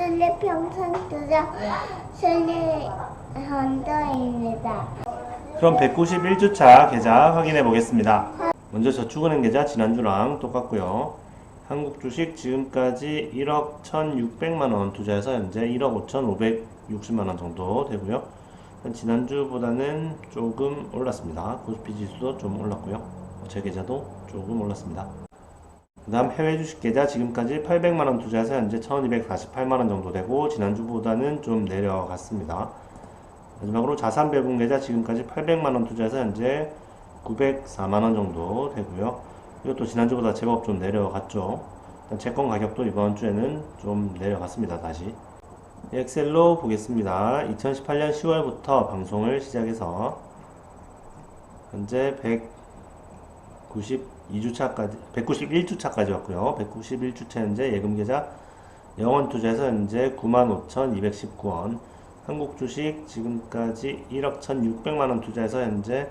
슬리 평산도장 슬리 헌터입니다. 그럼 191주차 계좌 확인해 보겠습니다. 먼저 저축은행 계좌 지난주랑 똑같고요. 한국 주식 지금까지 1억 1,600만 원 투자해서 현재 1억 5,560만 원 정도 되고요. 지난주보다는 조금 올랐습니다. 코스피 지수도 좀 올랐고요. 제 계좌도 조금 올랐습니다. 그 다음 해외 주식 계좌 지금까지 800만 원 투자해서 현재 1,248만 원 정도 되고 지난주보다는 좀 내려갔습니다. 마지막으로 자산 배분 계좌 지금까지 800만 원 투자해서 현재 904만 원 정도 되고요. 이것도 지난주보다 제법 좀 내려갔죠. 채권 가격도 이번 주에는 좀 내려갔습니다. 다시. 엑셀로 보겠습니다. 2018년 10월부터 방송을 시작해서 현재 192주차까지 191주차까지 왔고요. 191주차 현재 예금 계좌 영원 투자해서 현재 95,219원 한국 주식 지금까지 1억 1,600만 원 투자해서 현재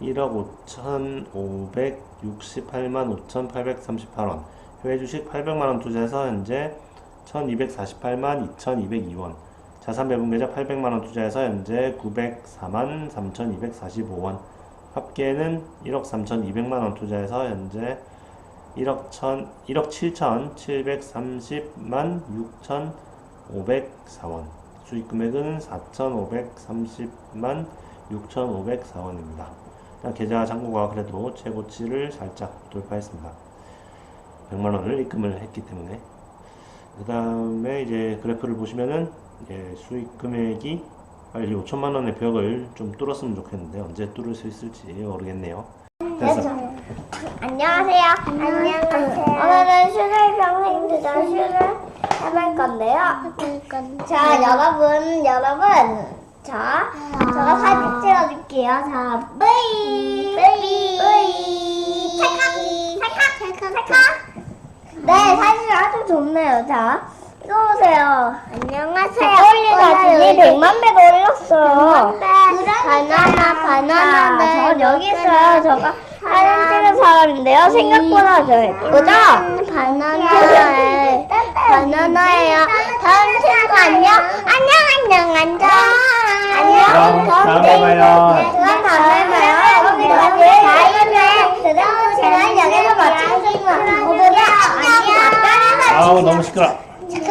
1억 5,568만 5,838원. 해외 주식 800만 원 투자해서 현재 1,248만 2,202원. 자산 배분 계좌 800만 원 투자해서 현재 904만 3,245원. 합계는 1억 3,200만 원 투자해서 현재 1억 1 1억 7,730만 6,504원. 수익 금액은 4,530만 6,504원입니다. 계좌 잔고가 그래도 최고치를 살짝 돌파했습니다. 100만 원을 입금을 했기 때문에. 그 다음에 이제 그래프를 보시면은 예, 수익 금액이 빨리 5천만 원의 벽을 좀 뚫었으면 좋겠는데 언제 뚫을 수 있을지 모르겠네요. 됐어. 안녕하세요. 안녕하세요. 오늘은 슈를 투자 슈를 해볼 건데요. 자, 여러분, 여러분. 자, 제가 사진 찍어줄게요. 자, 뿌이, 뿌이, 뿌이. 찰칵, 찰칵, 찰칵. 네, 사진 아주 좋네요. 자, 이거 보세요. 안녕하세요. 댓글이 사진이 100만 배가 올렸어요. 바나나, 바나나. 자, 전 여기 있어요. 저가 사진 찍은 사람인데요. 생각보다 저 예쁘죠? 바나나에 바나나예요. 다음 친구 안녕. 안녕, 안녕, 안녕. 안녕. 그럼 다음에 봐요. 그럼 다음에 봐요. 여기까지 그럼 제가 여기서 마치겠습니다. 모두들 안녕. 아우 너무 시끄러. 끝.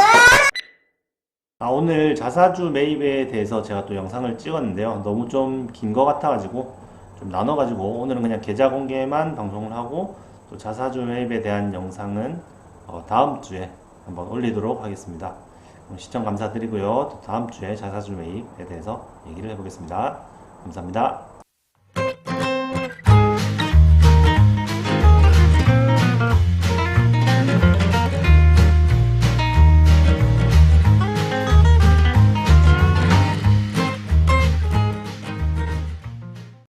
아, 오늘 자사주 매입에 대해서 제가 또 영상을 찍었는데요. 너무 좀 긴 것 같아가지고 좀 나눠가지고 오늘은 그냥 계좌 공개만 방송을 하고 또 자사주 매입에 대한 영상은 어, 다음 주에 한번 올리도록 하겠습니다. 시청 감사드리고요. 또 다음 주에 자사주 매입에 대해서 얘기를 해보겠습니다. 감사합니다.